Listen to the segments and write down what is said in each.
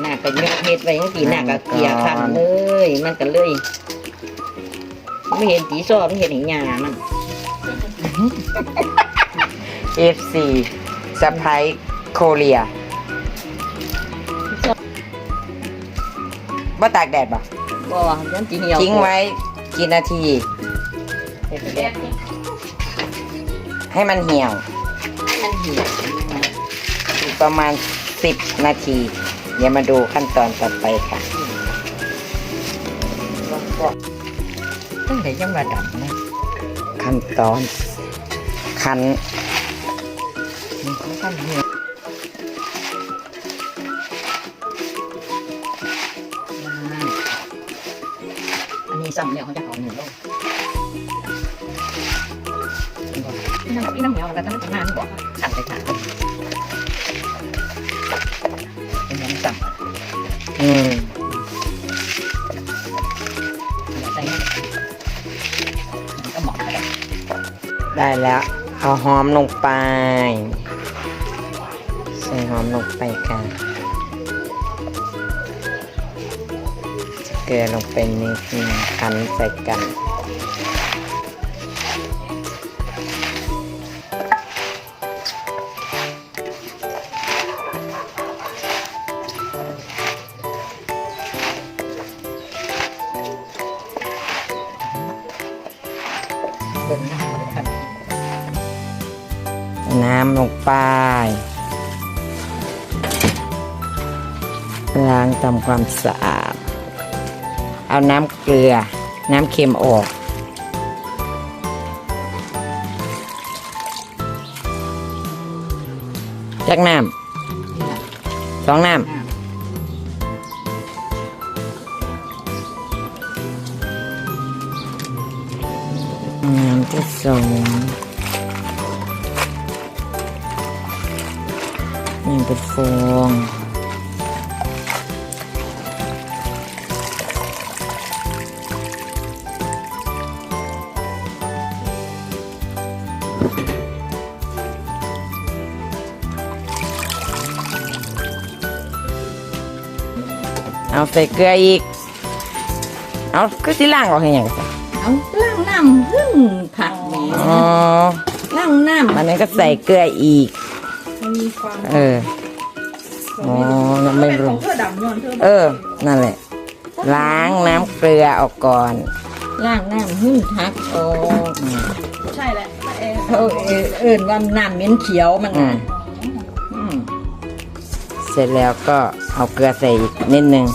หน้าก็ยกเฮ็ดไว้จังซี่หน้าก็เกลี่ยคันเลย มันก็เลยไม่เห็นสีซ้อไม่เห็นหญ้ามัน FC สะพ้ายโคเรียบ่ตากแดดป่ะบ่ยันสิเหี่ยวทิ้งไว้กี่นาทีเฮ็ดแบบให้มันเหี่ยวมันเหี่ยวอีกประมาณ10นาที เดี๋ยวมาดูขั้นตอนต่อไปค่ะตั้งแต่ยังว่าดำนะขั้นตอนคั้นมันขั้นเหี่ยวอันนี้ซ้ำเนี่ยเขาจะเอหนึ่งโลงพี่น้ำพี่น้ำเหนียวแล้วก็ต้องนานบอก อืมใส่มันก็เหมาะกันได้แล้ว เอาหอมลงไป ใส่หอมลงไปค่ะเกลือลงไปนิดนึงคั้นใส่กัน น้ำลงไปล้างทำความสะอาด เอาน้ำเกลือ น้ำเค็มออกจักน้ำสองน้ำน้ำที่สอง นี่เป็นฟองเอาใส่เกลืออีก เอาก็สิล่างออกให้หยังกันเอาล้างน้ำพึ่งผักแหมอ๋อล้างน้ำมันนั้นก็ใส่เกลืออีก มันมีความเอออ๋อยังไม่เป็นรู้ของเธอดำย้อนเธอเออ นั่นแหละ ล้างน้ำเกลือออกก่อนล้างน้ำพึ่งผักออกอืมใช่แหละแต่เองเขาเอ่อเอิ่นว่าน้ำเหม็นเขียวมันอืน่ะมอืมเสร็จแล้วก็เอาเกลือใส่อีกนิดนึง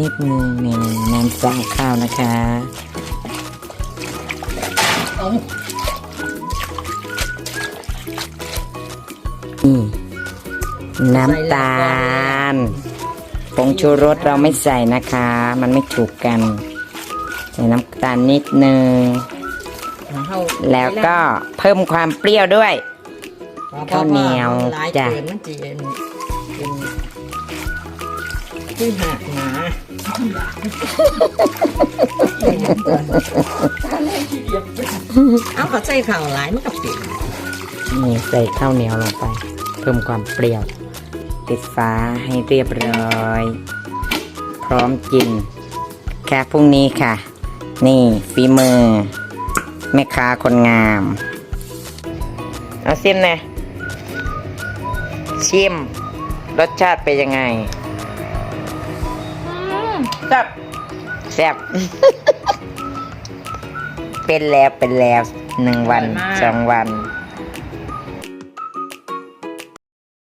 นิดนึงนี่น้ำสั่งข้าวนะคะ นี่น้ำตาลผงชูรสเราไม่ใส่นะคะ มันไม่ถูกกัน ใส่น้ำตาลนิดนึงเอาแล้วก็เพิ่มความเปรี้ยวด้วยข้าวเหนียวหลายจ้ะเกินมันจะเป็นเป็นที่หักหนาเอาเขาใส่ข้าวหลายมันก็เปลี่ยนนี่ใส่ข้าวเหนียวลงไป เพิ่มความเปรี้ยวปิดฟ้าให้เรียบร้อย พร้อมกินแค่พรุ่งนี้ค่ะ นี่ฝีมือ แม่ค้าคนงาม เอาซิมนะชิม รสชาติเป็นยังไง แซ่บแซ่บ เป็นแล้วเป็นแล้วหนึ่งวันสองวัน